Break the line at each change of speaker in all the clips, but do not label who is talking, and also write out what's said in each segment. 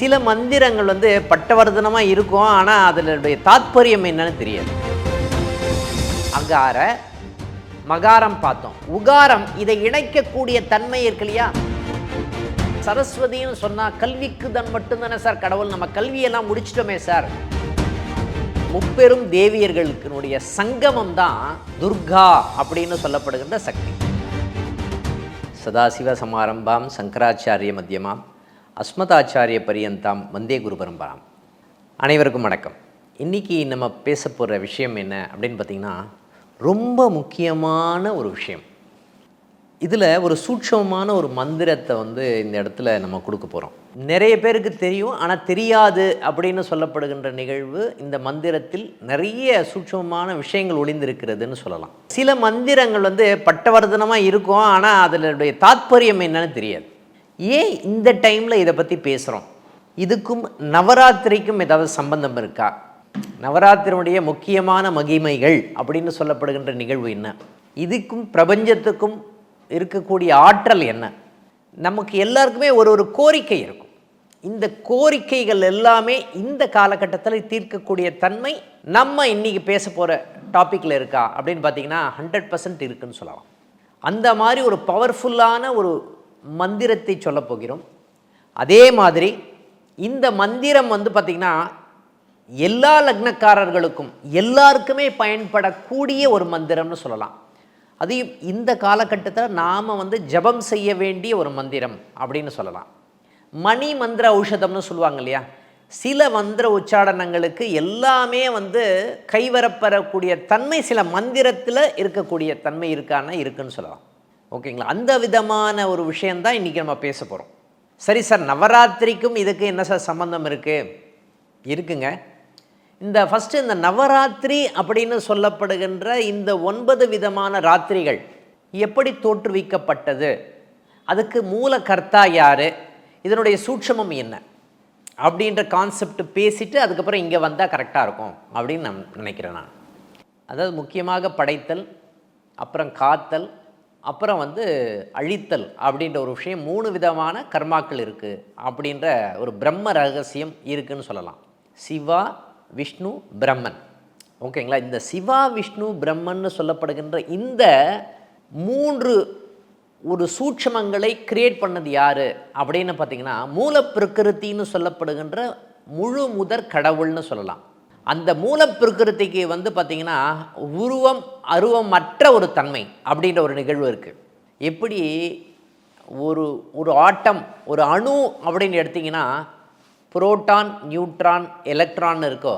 சில மந்திரங்கள் வந்து பட்டவர்தனமாக இருக்கும் ஆனால் அதனுடைய தாத்பரியம் என்னன்னு தெரியாது. அகார மகாரம் பார்த்தோம். உகாரம் இதை இணைக்கக்கூடிய தன்மை இருக்கு இல்லையா? சரஸ்வதின்னு சொன்னா கல்விக்கு தான் மட்டும்தானே சார் கடவுள். நம்ம கல்வியெல்லாம் முடிச்சிட்டோமே சார். முப்பெரும் தேவியர்களுக்கினுடைய சங்கமம் தான் துர்கா அப்படின்னு சொல்லப்படுகின்ற சக்தி. சதாசிவ சமாரம்பாம் சங்கராச்சாரிய மத்தியமாம். அஸ்மதாச்சாரிய பரியந்தாம் வந்தே குரு பரம்பராம். அனைவருக்கும் வணக்கம். இன்றைக்கி நம்ம பேச போகிற விஷயம் என்ன அப்படின்னு பார்த்திங்கன்னா ரொம்ப முக்கியமான ஒரு விஷயம். இதில் ஒரு சூட்சமமான ஒரு மந்திரத்தை வந்து இந்த இடத்துல நம்ம கொடுக்க போகிறோம் நிறைய பேருக்கு தெரியும் ஆனால் தெரியாது அப்படின்னு சொல்லப்படுகின்ற நிகழ்வு இந்த மந்திரத்தில் நிறைய சூட்சமமான விஷயங்கள் ஒளிந்திருக்கிறதுன்னு சொல்லலாம். சில மந்திரங்கள் வந்து பட்டவர்தனமாக இருக்கும் ஆனால் அதனுடைய தாத்பரியம் என்னன்னு தெரியாது. ஏன் இந்த டைமில் இதை பற்றி பேசுகிறோம் இதுக்கும் நவராத்திரிக்கும் ஏதாவது சம்பந்தம் இருக்கா? நவராத்திரியுடைய முக்கியமான மகிமைகள் அப்படின்னு சொல்லப்படுகின்ற நிகழ்வு என்ன? இதுக்கும் பிரபஞ்சத்துக்கும் இருக்கக்கூடிய ஆற்றல் என்ன? நமக்கு எல்லாருக்குமே ஒரு ஒரு கோரிக்கை இருக்கும். இந்த கோரிக்கைகள் எல்லாமே இந்த காலகட்டத்தில் தீர்க்கக்கூடிய தன்மை நம்ம இன்றைக்கி பேச போகிற டாப்பிக்கில் இருக்கா? அப்படின்னு பார்த்தீங்கன்னா ஹண்ட்ரட் பர்சன்ட் இருக்குன்னு சொல்லலாம். அந்த மாதிரி ஒரு பவர்ஃபுல்லான ஒரு மந்திரத்தை சொல்ல போகிறோம். அதே மாதிரி இந்த மந்திரம் வந்து பார்த்திங்கன்னா எல்லா லக்னக்காரர்களுக்கும் எல்லாருக்குமே பயன்படக்கூடிய ஒரு மந்திரம்னு சொல்லலாம். அதையும் இந்த காலகட்டத்தில் நாம் வந்து ஜபம் செய்ய வேண்டிய ஒரு மந்திரம் அப்படின்னு சொல்லலாம். மணி மந்திர ஔஷதம்னு சொல்லுவாங்க இல்லையா? சில மந்திர உச்சாடனங்களுக்கு எல்லாமே வந்து கைவரப்பெறக்கூடிய தன்மை சில மந்திரத்தில் இருக்கக்கூடிய தன்மை இருக்கான இருக்குன்னு சொல்லலாம். ஓகேங்களா? அந்த விதமான ஒரு விஷயந்தான் இன்றைக்கி நம்ம பேச போகிறோம் சரி சார் நவராத்திரிக்கும் இதுக்கு என்ன சார் சம்மந்தம் இருக்குது இருக்குங்க. இந்த ஃபஸ்ட்டு இந்த நவராத்திரி அப்படின்னு சொல்லப்படுகின்ற இந்த ஒன்பது விதமான ராத்திரிகள் எப்படி தோற்றுவிக்கப்பட்டது? அதுக்கு மூல கர்த்தா யார்? இதனுடைய சூட்சமம் என்ன? அப்படின்ற கான்செப்ட் பேசிட்டு அதுக்கப்புறம் இங்கே வந்தால் கரெக்டாக இருக்கும் அப்படின்னு நான் நினைக்கிறேன் நான். அதாவது முக்கியமாக படைத்தல் அப்புறம் காத்தல் அப்புறம் வந்து அழித்தல் அப்படின்ற ஒரு விஷயம் மூணு விதமான கர்மாக்கள் இருக்குது அப்படின்ற ஒரு பிரம்ம ரகசியம் இருக்குதுன்னு சொல்லலாம். சிவா விஷ்ணு பிரம்மன். ஓகேங்களா? இந்த சிவா விஷ்ணு பிரம்மன்னு சொல்லப்படுகின்ற இந்த மூன்று ஒரு சூட்சமங்களை கிரியேட் பண்ணது யார் அப்படின்னு பார்த்தீங்கன்னா மூலப்பிரகிருத்தின்னு சொல்லப்படுகின்ற முழு முதற் கடவுள்னு சொல்லலாம். அந்த மூல பிரகிருதிக்கு வந்து பார்த்திங்கன்னா உருவம் அருவமற்ற ஒரு தன்மை அப்படின்ற ஒரு நிகழ்வு இருக்குது எப்படி ஒரு ஒரு ஆட்டம் ஒரு அணு அப்படின்னு எடுத்திங்கன்னா புரோட்டான் நியூட்ரான் எலக்ட்ரான் இருக்கோ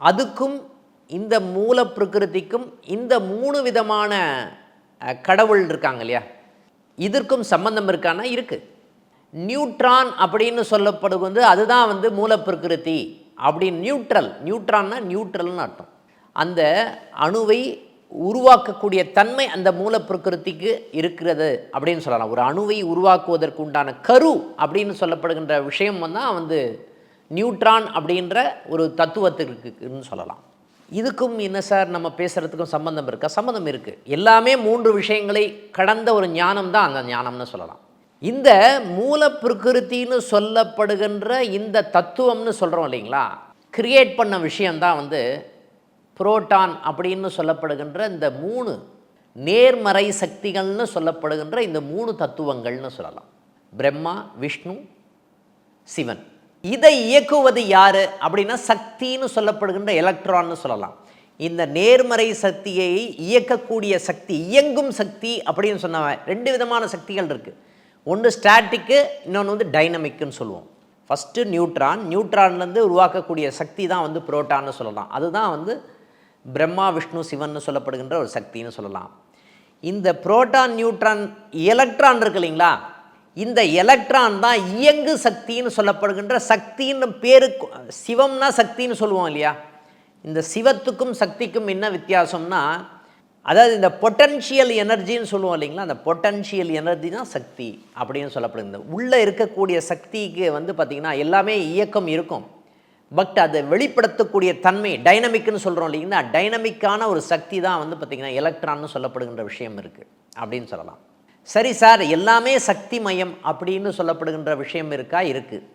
அதுக்கும் இந்த மூல பிரகிருதிக்கும் இந்த மூணு விதமான கடவுள் இருக்காங்க இல்லையா? இதற்கும் சம்பந்தம் இருக்கான்னா இருக்குது நியூட்ரான் அப்படின்னு சொல்லப்படுவது அதுதான் வந்து மூல பிரகிருதி அப்படின்னு நியூட்ரல் நியூட்ரான்னா நியூட்ரல்னு அர்த்தம். அந்த அணுவை உருவாக்கக்கூடிய தன்மை அந்த மூல பிரகிருதிக்கு இருக்கிறது அப்படின்னு சொல்லலாம். ஒரு அணுவை உருவாக்குவதற்கு உண்டான கரு அப்படின்னு சொல்லப்படுகின்ற விஷயம் தான் வந்து நியூட்ரான் அப்படின்ற ஒரு தத்துவத்திற்கு சொல்லலாம். இதுக்கும் என்ன சார் நம்ம பேசுகிறதுக்கும் சம்பந்தம் இருக்கா? சம்மந்தம் இருக்குது எல்லாமே மூன்று விஷயங்களை கடந்த ஒரு ஞானம் தான் அந்த ஞானம்னு சொல்லலாம். இந்த மூல பிரகிருத்தின்னு சொல்லப்படுகின்ற இந்த தத்துவம்னு சொல்கிறோம் இல்லைங்களா? கிரியேட் பண்ண விஷயந்தான் வந்து புரோட்டான் அப்படின்னு சொல்லப்படுகின்ற இந்த மூணு நேர்மறை சக்திகள்னு சொல்லப்படுகின்ற இந்த மூணு தத்துவங்கள்னு சொல்லலாம். பிரம்மா விஷ்ணு சிவன். இதை இயக்குவது யார் அப்படின்னா சக்தின்னு சொல்லப்படுகின்ற எலக்ட்ரான்னு சொல்லலாம். இந்த நேர்மறை சக்தியை இயக்கக்கூடிய சக்தி இயங்கும் சக்தி அப்படின்னு சொன்ன ரெண்டு விதமான சக்திகள் இருக்குது ஒன்று ஸ்டாட்டிக்கு இன்னொன்று வந்து டைனமிக்குன்னு சொல்லுவோம். ஃபஸ்ட்டு நியூட்ரான் நியூட்ரான்லேருந்து உருவாக்கக்கூடிய சக்தி தான் வந்து புரோட்டான்னு சொல்லலாம். அதுதான் வந்து பிரம்மா விஷ்ணு சிவன் சொல்லப்படுகின்ற ஒரு சக்தின்னு சொல்லலாம். இந்த புரோட்டான் நியூட்ரான் எலக்ட்ரான் இருக்கு இல்லைங்களா? இந்த எலக்ட்ரான் தான் இயங்கு சக்தின்னு சொல்லப்படுகின்ற சக்தின்னு பேரு சிவம்னா சக்தின்னு சொல்லுவோம் இல்லையா? இந்த சிவத்துக்கும் சக்திக்கும் என்ன வித்தியாசம்னா அதாவது இந்த பொட்டன்ஷியல் எனர்ஜின்னு சொல்லுவோம் இல்லைங்களா? அந்த பொட்டன்ஷியல் எனர்ஜி தான் சக்தி அப்படின்னு சொல்லப்படுது உள்ளே இருக்கக்கூடிய சக்திக்கு வந்து பார்த்திங்கன்னா எல்லாமே இயக்கம் இருக்கும். பட் அதை வெளிப்படுத்தக்கூடிய தன்மை டைனமிக்னு சொல்கிறோம் இல்லைங்களா? டைனமிக்கான ஒரு சக்தி தான் வந்து பார்த்திங்கன்னா எலக்ட்ரான்னு சொல்லப்படுகின்ற விஷயம் இருக்குது அப்படின்னு சொல்லலாம். சரி சார் எல்லாமே சக்தி மயம் அப்படின்னு சொல்லப்படுகின்ற விஷயம் இருக்கா? இருக்குது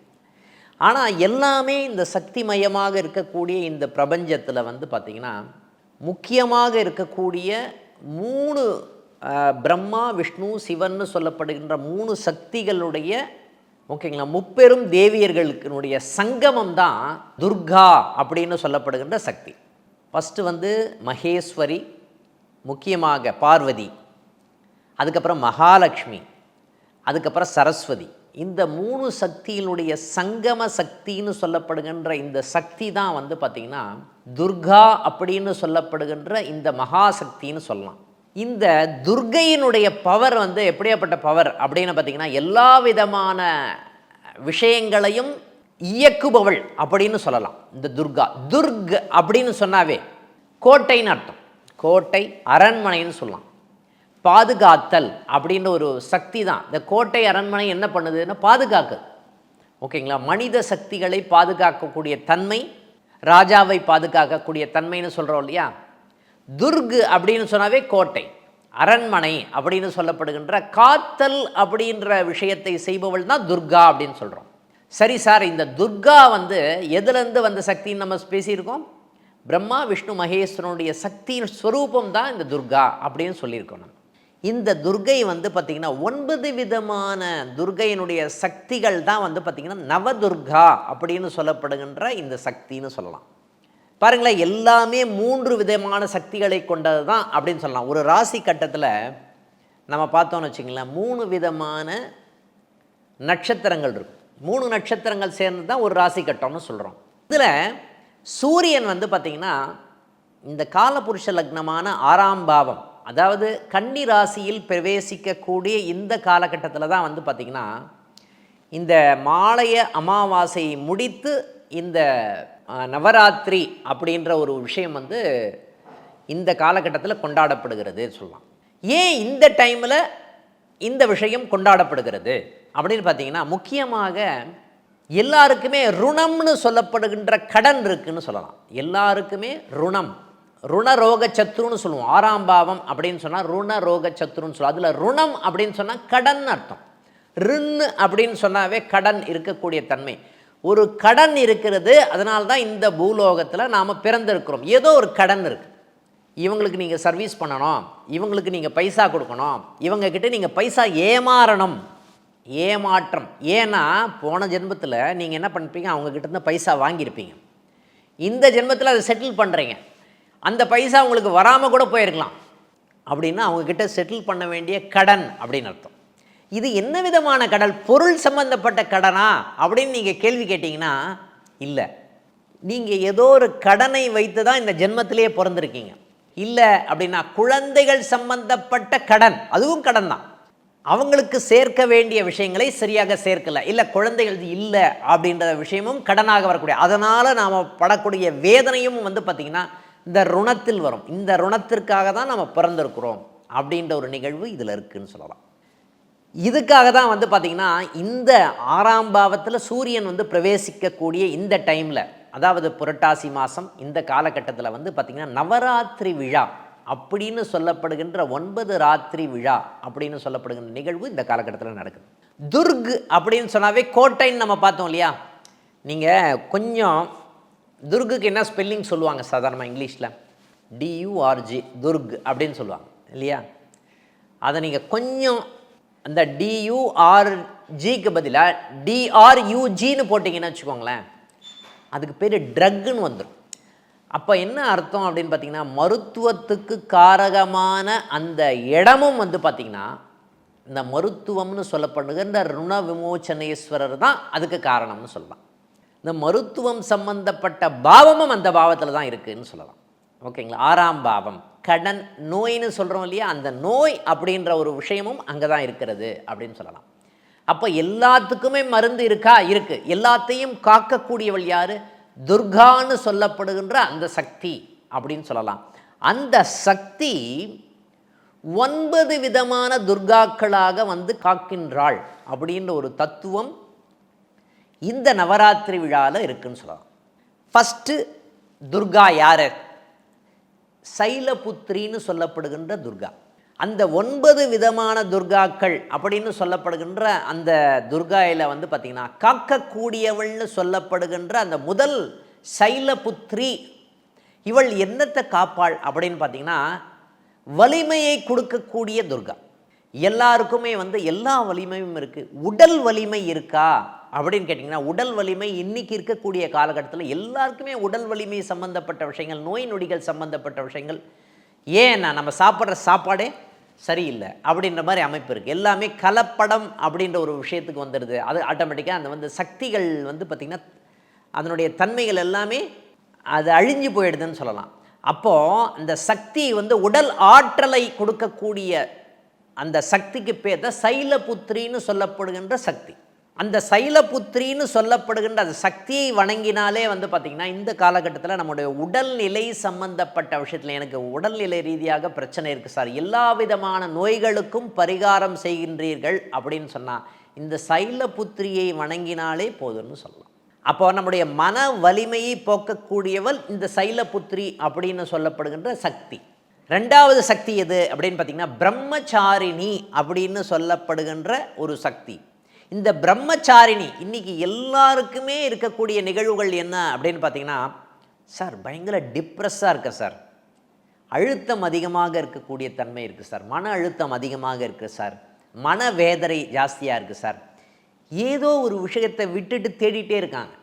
ஆனால் எல்லாமே இந்த சக்தி மயமாக இருக்கக்கூடிய இந்த பிரபஞ்சத்தில் வந்து பார்த்திங்கன்னா முக்கியமாக இருக்கக்கூடிய மூணு பிரம்மா விஷ்ணு சிவன்னு சொல்லப்படுகின்ற மூணு சக்திகளுடைய ஓகேங்களா முப்பெரும் தேவியர்களுக்கினுடைய சங்கமம் தான் துர்கா அப்படின்னு சொல்லப்படுகின்ற சக்தி. ஃபஸ்ட்டு வந்து மகேஸ்வரி முக்கியமாக பார்வதி அதுக்கப்புறம் மகாலட்சுமி அதுக்கப்புறம் சரஸ்வதி. இந்த மூணு சக்தியினுடைய சங்கம சக்தின்னு சொல்லப்படுகின்ற இந்த சக்தி தான் வந்து பார்த்திங்கன்னா துர்கா அப்படின்னு சொல்லப்படுகின்ற இந்த மகாசக்தின்னு சொல்லலாம். இந்த துர்கையினுடைய பவர் வந்து எப்படியாப்பட்ட பவர் அப்படின்னு பார்த்திங்கன்னா எல்லா விதமான விஷயங்களையும் இயக்குபவள் அப்படின்னு சொல்லலாம். இந்த துர்கா துர்க் அப்படின்னு சொன்னாவே கோட்டைன்னு அர்த்தம். கோட்டை அரண்மனைன்னு சொல்லலாம். பாதுகாத்தல் அப்படின்ற ஒரு சக்தி தான். இந்த கோட்டை அரண்மனை என்ன பண்ணுதுன்னா பாதுகாக்குது ஓகேங்களா? மனித சக்திகளை பாதுகாக்கக்கூடிய தன்மை ராஜாவை பாதுகாக்கக்கூடிய தன்மைன்னு சொல்கிறோம் இல்லையா? துர்கு அப்படின்னு சொன்னாவே கோட்டை அரண்மனை அப்படின்னு சொல்லப்படுகின்ற காத்தல் அப்படின்ற விஷயத்தை செய்பவள் தான் துர்கா அப்படின்னு சொல்கிறோம் சரி சார் இந்த துர்கா வந்து எதுலேருந்து வந்த சக்தின்னு நம்ம பேசியிருக்கோம்? பிரம்மா விஷ்ணு மகேஸ்வரனுடைய சக்தியின் ஸ்வரூபம் தான் இந்த துர்கா அப்படின்னு சொல்லியிருக்கோம் நம்ம. இந்த துர்கை வந்து பார்த்திங்கன்னா ஒன்பது விதமான துர்கையினுடைய சக்திகள் தான் வந்து பார்த்திங்கன்னா நவதுர்கா அப்படின்னு சொல்லப்படுகின்ற இந்த சக்தின்னு சொல்லலாம். பாருங்களேன் எல்லாமே மூன்று விதமான சக்திகளை கொண்டது தான் அப்படின்னு சொல்லலாம். ஒரு ராசி கட்டத்தில் நம்ம பார்த்தோம்னு வச்சுங்களேன் மூணு விதமான நட்சத்திரங்கள் இருக்கும். மூணு நட்சத்திரங்கள் சேர்ந்து தான் ஒரு ராசி கட்டம்னு சொல்கிறோம் இதில் சூரியன் வந்து பார்த்திங்கன்னா இந்த காலபுருஷ லக்னமான ஆறாம் பாவம். அதாவது கன்னி ராசியில் பிரவேசிக்கக்கூடிய இந்த காலகட்டத்தில் தான் வந்து பார்த்திங்கன்னா இந்த மாலைய அமாவாசையை முடித்து இந்த நவராத்திரி அப்படின்ற ஒரு விஷயம் வந்து இந்த காலகட்டத்தில் கொண்டாடப்படுகிறது சொல்லலாம். ஏன் இந்த டைமில் இந்த விஷயம் கொண்டாடப்படுகிறது அப்படின்னு பார்த்தீங்கன்னா முக்கியமாக எல்லாருக்குமே ருணம்னு சொல்லப்படுகின்ற கடன் இருக்குதுன்னு சொல்லலாம். எல்லாருக்குமே ருணம். ருணரோக சத்ருன்னு சொல்லுவோம். ஆறாம் பாவம் அப்படின்னு சொன்னால் ருணரோக சத்ருன்னு சொல்லுவோம். அதில் ருணம் அப்படின்னு சொன்னால் கடன் அர்த்தம். ரின்னு அப்படின்னு சொன்னாவே கடன் இருக்கக்கூடிய தன்மை. ஒரு கடன் இருக்கிறது அதனால தான் இந்த பூலோகத்தில் நாம் பிறந்திருக்கிறோம். ஏதோ ஒரு கடன் இருக்குது இவங்களுக்கு நீங்கள் சர்வீஸ் பண்ணணும். இவங்களுக்கு நீங்கள் பைசா கொடுக்கணும். இவங்கக்கிட்ட நீங்கள் பைசா ஏமாறணும். ஏமாற்றம். ஏன்னா போன ஜென்மத்தில் நீங்கள் என்ன பண்ணிருப்பீங்க அவங்கக்கிட்ட இருந்து பைசா வாங்கியிருப்பீங்க. இந்த ஜென்மத்தில் அதை செட்டில் பண்ணுறீங்க அந்த பைசா உங்களுக்கு வராமல் கூட போயிருக்கலாம். அப்படின்னா அவங்கக்கிட்ட செட்டில் பண்ண வேண்டிய கடன் அப்படின்னு அர்த்தம். இது என்ன விதமான கடல்? பொருள் சம்பந்தப்பட்ட கடனா? அப்படின்னு நீங்கள் கேள்வி கேட்டிங்கன்னா இல்லை. நீங்கள் ஏதோ ஒரு கடனை வைத்து தான் இந்த ஜென்மத்திலேயே பிறந்திருக்கீங்க. இல்லை அப்படின்னா குழந்தைகள் சம்பந்தப்பட்ட கடன். அதுவும் கடன் தான். அவங்களுக்கு சேர்க்க வேண்டிய விஷயங்களை சரியாக சேர்க்கலை. இல்லை குழந்தைகள் இல்லை அப்படின்ற விஷயமும் கடனாக வரக்கூடிய. அதனால் நாம் படக்கூடிய வேதனையும் வந்து பார்த்திங்கன்னா இந்த ருணத்தில் வரும். இந்த ருணத்திற்காக தான் நம்ம பிறந்திருக்கிறோம் அப்படின்ற ஒரு நிகழ்வு இதில் இருக்குன்னு சொல்லலாம். இதுக்காக தான் வந்து பார்த்திங்கன்னா இந்த ஆறாம் பாவத்தில் சூரியன் வந்து பிரவேசிக்கக்கூடிய இந்த டைமில் அதாவது புரட்டாசி மாதம் இந்த காலகட்டத்தில் வந்து பார்த்திங்கன்னா நவராத்திரி விழா அப்படின்னு சொல்லப்படுகின்ற ஒன்பது ராத்திரி விழா அப்படின்னு சொல்லப்படுகின்ற நிகழ்வு இந்த காலகட்டத்தில் நடக்குது. துர்க் அப்படின்னு சொன்னாவே கோட்டைன்னு நம்ம பார்த்தோம் இல்லையா? நீங்கள் கொஞ்சம் துர்குக்கு என்ன ஸ்பெல்லிங் சொல்லுவாங்க? சாதாரணமாக இங்கிலீஷில். டியூஆர்ஜி துர்க் அப்படின்னு சொல்லுவாங்க. இல்லையா? அதை நீங்கள் கொஞ்சம் அந்த டியூஆர்ஜிக்கு பதிலாக டிஆர்யூஜின்னு போட்டிங்கன்னு வச்சுக்கோங்களேன். அதுக்கு பேர் ட்ரக்குன்னு வந்துடும் அப்போ என்ன அர்த்தம் அப்படின்னு பார்த்தீங்கன்னா மருத்துவத்துக்கு காரகமான அந்த இடமும் வந்து பார்த்திங்கன்னா இந்த மருத்துவம்னு சொல்லப்படுகின்ற ருண விமோச்சனேஸ்வரர் தான் அதுக்கு காரணம்னு சொல்லலாம். இந்த மருத்துவம் சம்பந்தப்பட்ட பாவமும் அந்த பாவத்தில் தான் இருக்குதுன்னு சொல்லலாம். ஓகேங்களா? ஆறாம் பாவம். கடன் நோய்னு சொல்கிறோம் இல்லையா? அந்த நோய் அப்படின்ற ஒரு விஷயமும் அங்கே தான் இருக்கிறது அப்படின்னு சொல்லலாம். அப்போ எல்லாத்துக்குமே மருந்து இருக்கா? இருக்குது எல்லாத்தையும் காக்கக்கூடியவள் யார்? துர்கான்னு சொல்லப்படுகின்ற அந்த சக்தி அப்படின்னு சொல்லலாம். அந்த சக்தி ஒன்பது விதமான துர்காக்களாக வந்து காக்கின்றாள் அப்படின்ற ஒரு தத்துவம் இந்த நவராத்திரி விழாவில் இருக்குன்னு சொல்லலாம் ஃபஸ்ட்டு துர்கா யார்? சைலபுத்திரின்னு சொல்லப்படுகின்ற துர்கா. அந்த ஒன்பது விதமான துர்காக்கள் அப்படின்னு சொல்லப்படுகின்ற அந்த துர்காயில் வந்து பார்த்திங்கன்னா காக்கக்கூடியவள்னு சொல்லப்படுகின்ற அந்த முதல் சைலபுத்திரி இவள் என்னத்தை காப்பாள் அப்படின்னு பார்த்தீங்கன்னா வலிமையை கொடுக்கக்கூடிய துர்கா. எல்லாருக்குமே வந்து எல்லா வலிமையும் இருக்குது உடல் வலிமை இருக்கா? அப்படின்னு கேட்டிங்கன்னா உடல் வலிமை இன்னைக்கு இருக்கக்கூடிய காலகட்டத்தில் எல்லாருக்குமே உடல் வலிமை சம்பந்தப்பட்ட விஷயங்கள் நோய் நொடிகள் சம்பந்தப்பட்ட விஷயங்கள். ஏன்னா நம்ம சாப்பிட்ற சாப்பாடே சரியில்லை அப்படின்ற மாதிரி அமைப்பு இருக்குது எல்லாமே கலப்படம் அப்படின்ற ஒரு விஷயத்துக்கு வந்துடுது அது ஆட்டோமேட்டிக்காக அந்த வந்து சக்திகள் வந்து பார்த்திங்கன்னா அதனுடைய தன்மைகள் எல்லாமே அது அழிஞ்சு போயிடுதுன்னு சொல்லலாம். அப்போது அந்த சக்தி வந்து உடல் ஆற்றலை கொடுக்கக்கூடிய அந்த சக்திக்கு பேர் தான் சைலபுத்திரின்னு சொல்லப்படுகின்ற சக்தி. அந்த சைலபுத்திரின்னு சொல்லப்படுகின்ற அந்த சக்தியை வணங்கினாலே வந்து பார்த்திங்கன்னா இந்த காலகட்டத்தில் நம்முடைய உடல்நிலை சம்பந்தப்பட்ட விஷயத்தில் எனக்கு உடல்நிலை ரீதியாக பிரச்சனை இருக்குது சார். எல்லா விதமான நோய்களுக்கும் பரிகாரம் செய்கின்றீர்கள் அப்படின்னு சொன்னால் இந்த சைலபுத்திரியை வணங்கினாலே போதும்னு சொல்லலாம். அப்போ நம்முடைய மன வலிமையை போக்கக்கூடியவள் இந்த சைலபுத்திரி அப்படின்னு சொல்லப்படுகின்ற சக்தி. ரெண்டாவது சக்தி எது அப்படின்னு பார்த்தீங்கன்னா பிரம்மச்சாரிணி அப்படின்னு சொல்லப்படுகின்ற ஒரு சக்தி. இந்த பிரம்மச்சாரிணி இன்னைக்கு எல்லாருக்குமே இருக்கக்கூடிய நிகழ்வுகள் என்ன அப்படின்னு பார்த்தீங்கன்னா சார் பயங்கர டிப்ரெஸ்ஸாக இருக்க சார். அழுத்தம் அதிகமாக இருக்கக்கூடிய தன்மை இருக்குது சார். மன அழுத்தம் அதிகமாக இருக்குது சார். மன வேதனை ஜாஸ்தியாக இருக்குது சார். ஏதோ ஒரு விஷயத்தை விட்டுட்டு தேடிட்டே இருக்காங்க.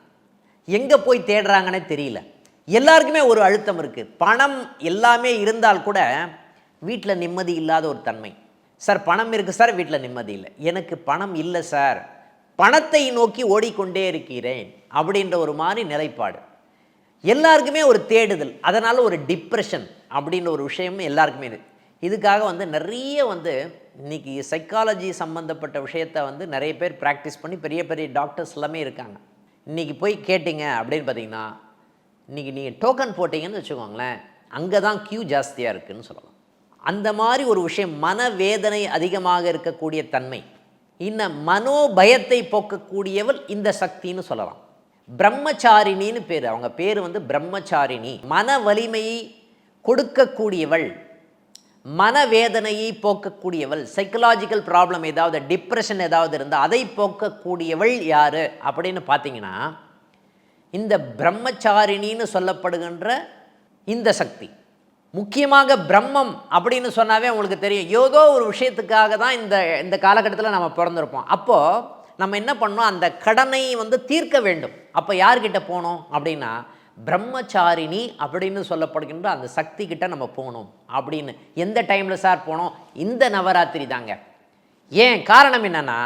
எங்கே போய் தேடுறாங்கன்னே தெரியல. எல்லாருக்குமே ஒரு அழுத்தம் இருக்குது பணம் எல்லாமே இருந்தால் கூட வீட்டில் நிம்மதி இல்லாத ஒரு தன்மை. சார் பணம் இருக்குது சார் வீட்டில் நிம்மதி இல்லை. எனக்கு பணம் இல்லை சார். பணத்தை நோக்கி ஓடிக்கொண்டே இருக்கிறேன் அப்படின்ற ஒரு மாதிரி நிலைப்பாடு. எல்லாருக்குமே ஒரு தேடுதல் அதனால் ஒரு டிப்ரெஷன் அப்படின்ற ஒரு விஷயமும் எல்லாருக்குமே இருக்கு. இதுக்காக வந்து நிறைய வந்து இன்னைக்கு சைக்காலஜி சம்மந்தப்பட்ட விஷயத்தை வந்து நிறைய பேர் ப்ராக்டிஸ் பண்ணி பெரிய பெரிய டாக்டர்ஸ் எல்லாமே இருக்காங்க. இன்றைக்கி போய் கேட்டிங்க அப்படின்னு பார்த்தீங்கன்னா இன்றைக்கி நீங்கள் டோக்கன் போட்டிங்கன்னு வச்சுக்கோங்களேன் அங்கே தான் க்யூ ஜாஸ்தியாக இருக்குதுன்னு சொல்லலாம். அந்த மாதிரி ஒரு விஷயம் மனவேதனை அதிகமாக இருக்கக்கூடிய தன்மை. இந்த மனோபயத்தை போக்கக்கூடியவள் இந்த சக்தின்னு சொல்லலாம். பிரம்மச்சாரிணின்னு பேர். அவங்க பேர் வந்து பிரம்மச்சாரிணி. மன வலிமையை கொடுக்கக்கூடியவள் மனவேதனையை போக்கக்கூடியவள் சைக்கலாஜிக்கல் ப்ராப்ளம் ஏதாவது டிப்ரெஷன் ஏதாவது இருந்தால் அதை போக்கக்கூடியவள் யார்? அப்படின்னு பார்த்தீங்கன்னா இந்த பிரம்மச்சாரிணின்னு சொல்லப்படுகின்ற இந்த சக்தி. முக்கியமாக பிரம்மம் அப்படின்னு சொன்னாவே உங்களுக்கு தெரியும். ஏதோ ஒரு விஷயத்துக்காக தான் இந்த இந்த காலகட்டத்தில் நம்ம பிறந்திருப்போம். அப்போது நம்ம என்ன பண்ணோம் அந்த கடனை வந்து தீர்க்க வேண்டும். அப்போ யார்கிட்ட போனோம் அப்படின்னா பிரம்மச்சாரிணி அப்படின்னு சொல்லப்படுகின்ற அந்த சக்தி கிட்ட நம்ம போகணும் அப்படின்னு. எந்த டைமில் சார் போனோம்? இந்த நவராத்திரி தாங்க. ஏன்? காரணம் என்னென்னா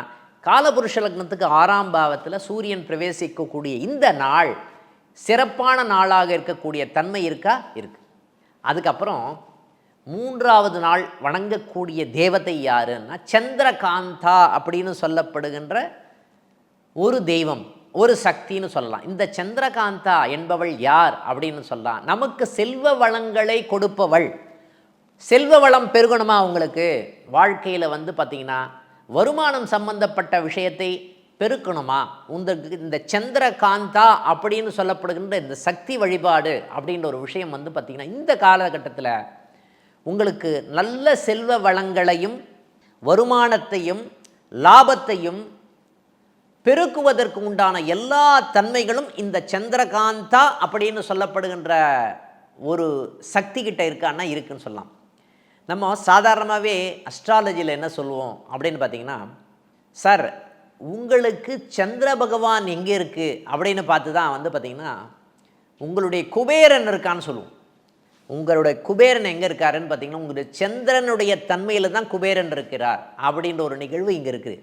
காலபுருஷ லக்னத்துக்கு ஆறாம் பாவத்தில் சூரியன் பிரவேசிக்கக்கூடிய இந்த நாள் சிறப்பான நாளாக இருக்கக்கூடிய தன்மை இருக்கா? இருக்கு. அதுக்கப்புறம் மூன்றாவது நாள் வணங்கக்கூடிய தேவதை யாருன்னா சந்திரகாந்தா அப்படின்னு சொல்லப்படுகின்ற ஒரு தெய்வம் ஒரு சக்தின்னு சொல்லலாம். இந்த சந்திரகாந்தா என்பவள் யார் அப்படின்னு சொல்லலாம். நமக்கு செல்வ வளங்களை கொடுப்பவள். செல்வ வளம் பெருகணுமா உங்களுக்கு? வாழ்க்கையில் வந்து பார்த்திங்கன்னா வருமானம் சம்பந்தப்பட்ட விஷயத்தை பெருக்கணுமா? உங்களுக்கு இந்த சந்திரகாந்தா அப்படின்னு சொல்லப்படுகின்ற இந்த சக்தி வழிபாடு அப்படின்ற ஒரு விஷயம் வந்து பார்த்திங்கன்னா இந்த காலகட்டத்தில் உங்களுக்கு நல்ல செல்வ வளங்களையும் வருமானத்தையும் லாபத்தையும் பெருக்குவதற்கு உண்டான எல்லா தன்மைகளும் இந்த சந்திரகாந்தா அப்படின்னு சொல்லப்படுகின்ற ஒரு சக்தி கிட்ட இருக்கான்னா இருக்குன்னு சொல்லலாம். நம்ம சாதாரணமாகவே அஸ்ட்ராலஜியில் என்ன சொல்லுவோம் அப்படின்னு பார்த்தீங்கன்னா சார் உங்களுக்கு சந்திர பகவான் எங்கே இருக்குது அப்படின்னு பார்த்து தான் வந்து பார்த்திங்கன்னா உங்களுடைய குபேரன் இருக்கான்னு சொல்லுவோம். உங்களுடைய குபேரன் எங்கே இருக்காருன்னு பார்த்தீங்கன்னா உங்களுடைய சந்திரனுடைய தன்மையில் தான் குபேரன் இருக்கிறார் அப்படின்ற ஒரு நிகழ்வு இங்கே இருக்குது.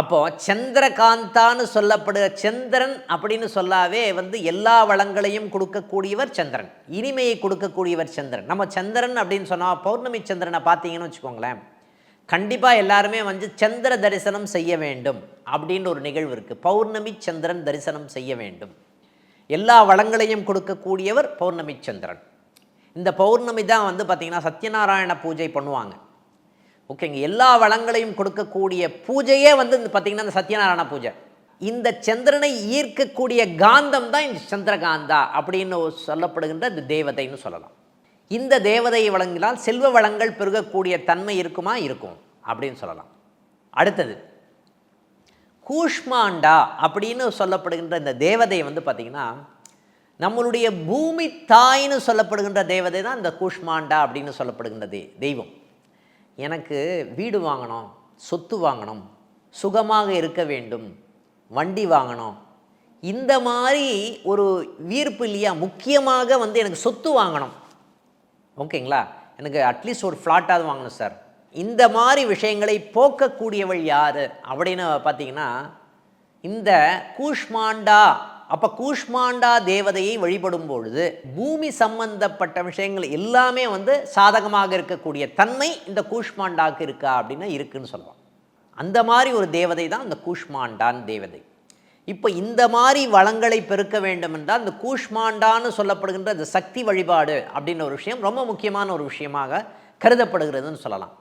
அப்போது சந்திரகாந்தான்னு சொல்லப்படுகிற சந்திரன் அப்படின்னு சொல்லாவே வந்து எல்லா வளங்களையும் கொடுக்கக்கூடியவர் சந்திரன். இனிமையை கொடுக்கக்கூடியவர் சந்திரன். நம்ம சந்திரன் அப்படின்னு சொன்னால் பௌர்ணமி சந்திரனை பார்த்தீங்கன்னு வச்சுக்கோங்களேன். கண்டிப்பாக எல்லாருமே வந்து சந்திர தரிசனம் செய்ய வேண்டும் அப்படின்னு ஒரு நிகழ்வு இருக்குது பௌர்ணமி சந்திரன் தரிசனம் செய்ய வேண்டும். எல்லா வளங்களையும் கொடுக்கக்கூடியவர் பௌர்ணமி சந்திரன். இந்த பௌர்ணமி தான் வந்து பார்த்திங்கன்னா சத்யநாராயண பூஜை பண்ணுவாங்க. ஓகேங்க எல்லா வளங்களையும் கொடுக்கக்கூடிய பூஜையே வந்து இந்த பார்த்திங்கன்னா இந்த சத்யநாராயண பூஜை. இந்த சந்திரனை ஈர்க்கக்கூடிய காந்தம் தான் இந்த சந்திரகாந்தா அப்படின்னு சொல்லப்படுகின்ற இந்த தேவதைன்னு சொல்லலாம். இந்த தேவதையை வழங்கினால் செல்வ வளங்கள் பெருகக்கூடிய தன்மை இருக்குமா? இருக்கும். அப்படின்னு சொல்லலாம். அடுத்தது கூஷ்மாண்டா அப்படின்னு சொல்லப்படுகின்ற இந்த தேவதை வந்து பார்த்திங்கன்னா நம்மளுடைய பூமி தாய்னு சொல்லப்படுகின்ற தேவதை தான் இந்த கூஷ்மாண்டா அப்படின்னு சொல்லப்படுகின்ற தெய்வம். எனக்கு வீடு வாங்கணும் சொத்து வாங்கணும் சுகமாக இருக்க வேண்டும் வண்டி வாங்கணும். இந்த மாதிரி ஒரு வீர்ப்பு இல்லையா? முக்கியமாக வந்து எனக்கு சொத்து வாங்கணும். ஓகேங்களா? எனக்கு அட்லீஸ்ட் ஒரு ஃப்ளாட்டாவது வாங்கணும் சார் இந்த மாதிரி விஷயங்களை போக்கக்கூடியவள் யார்? அப்படின்னு பார்த்தீங்கன்னா இந்த கூஷ்மாண்டா. அப்போ கூஷ்மாண்டா தேவதையை வழிபடும் பொழுது பூமி சம்பந்தப்பட்ட விஷயங்கள் எல்லாமே வந்து சாதகமாக இருக்கக்கூடிய தன்மை இந்த கூஷ்மாண்டாவுக்கு இருக்கா அப்படின்னா இருக்குன்னு சொல்லலாம் அந்த மாதிரி ஒரு தேவதை தான் இந்த கூஷ்மாண்டான் தேவதை. இப்போ இந்த மாதிரி வளங்களை பெருக்க வேண்டும் என்றால் இந்த கூஷ்மாண்டான்னு சொல்லப்படுகின்ற இந்த சக்தி வழிபாடு அப்படின்ற ஒரு விஷயம் ரொம்ப முக்கியமான ஒரு விஷயமாக கருதப்படுகிறதுன்னு சொல்லலாம்.